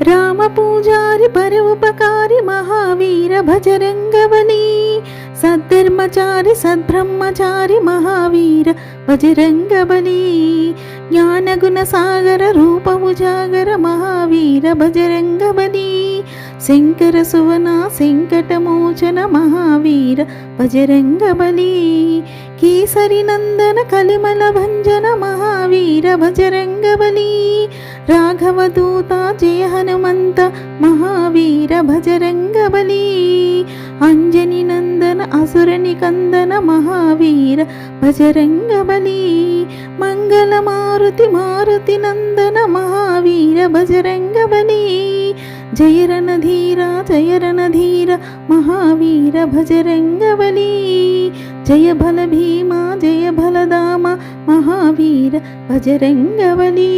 రామ పూజారి పరోపకారి మహావీర భజరంగవని సద్ధర్మచారి సద్బ్రహ్మచారి మహావీర భజరంగబలి జ్ఞానగుణ సాగర రూపము జాగర మహావీర భజరంగబలి శంకర సువన శంకటమోచన మహావీర భజరంగబలి కేసరి నందన కలిమల భంజన మహా భజరంగబలి రాఘవదూత జయ హనుమంత మహావీర భజరంగబలి అంజని నందన అసురని కందన మహావీర భజరంగబలి మంగళ మారుతి మారుతి నందన మహావీర భజరంగబలి జయ రణధీర జయ రణధీర మహావీర భజరంగబలి జయ బల భీమా జయ బలదామ మహావీర భజరంగబలి